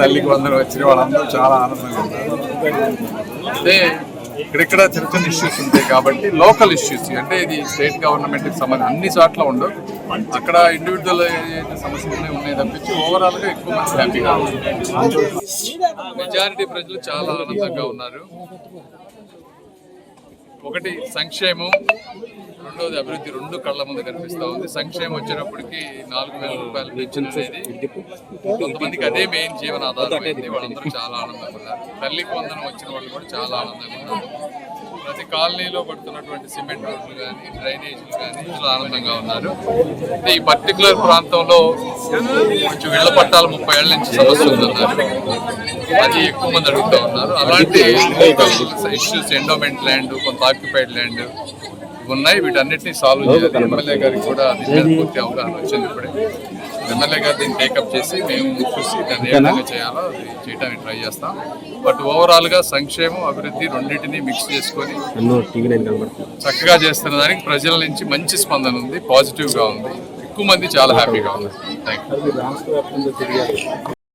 తల్లికి వందలు వచ్చిన వాళ్ళందరూ చాలా ఆనందంగా ఉన్నారు అదే ఇక్కడిక్కడ చిన్న చిన్న ఇష్యూస్ ఉంటాయి కాబట్టి లోకల్ ఇష్యూస్ అంటే ఇది స్టేట్ గవర్నమెంట్కి సంబంధించి అన్ని చోట్ల ఉండవు. అక్కడ ఇండివిజువల్ సమస్యలు ఉన్నాయి, తప్పించి ఓవరాల్గా ఎక్కువ మంది హ్యాపీగా మెజారిటీ ప్రజలు చాలా ఆనందంగా ఉన్నారు. ఒకటి సంక్షేమం రెండోది అభివృద్ధి రెండు కళ్ళ ముందు కనిపిస్తూ ఉంది. సంక్షేమం వచ్చినప్పటికీ నాలుగు వేల రూపాయలు పెన్షన్ అనేది కొంతమందికి అదే మెయిన్ జీవనాధారం అయింది. వాళ్ళందరూ చాలా ఆనందంగా ఉన్నారు తల్లికి వందనం వచ్చిన వాళ్ళు కూడా చాలా ఆనందంగా ఉన్నారు. ప్రతి కాలనీలో పడుతున్నటువంటి సిమెంట్ రోడ్లు కానీ డ్రైనేజీలు కానీ చాలా ఆనందంగా ఉన్నారు. ఈ పర్టికులర్ ప్రాంతంలో కొంచెం ఇళ్ళ పట్టాలు ముప్పై ఏళ్ళ నుంచి సమస్య ఉందన్నారు అది ఎక్కువ మంది అడుగుతా ఉన్నారు. అలాంటి ఇష్యూస్ ఎండోమెంట్ ల్యాండ్ కొంత ఆక్యుపైడ్ ల్యాండ్ ఉన్నాయి. వీటన్నిటిని సాల్వ్ చేయాలి. ఎమ్మెల్యే గారికి కూడా దీని పూర్తి అవగాహన వచ్చింది ఇప్పుడే. ఎమ్మెల్యే గారు దీన్ని టేకప్ చేసి మేము చూసి దాన్ని ఏ విధంగా చేయాలో అది చేయడానికి ట్రై చేస్తాం. బట్ ఓవరాల్గా సంక్షేమం అభివృద్ధి రెండింటిని మిక్స్ చేసుకొని చక్కగా చేస్తున్న దానికి ప్రజల నుంచి మంచి స్పందన ఉంది పాజిటివ్గా ఉంది. ఎక్కువ మంది చాలా హ్యాపీగా ఉన్నారు. Thank you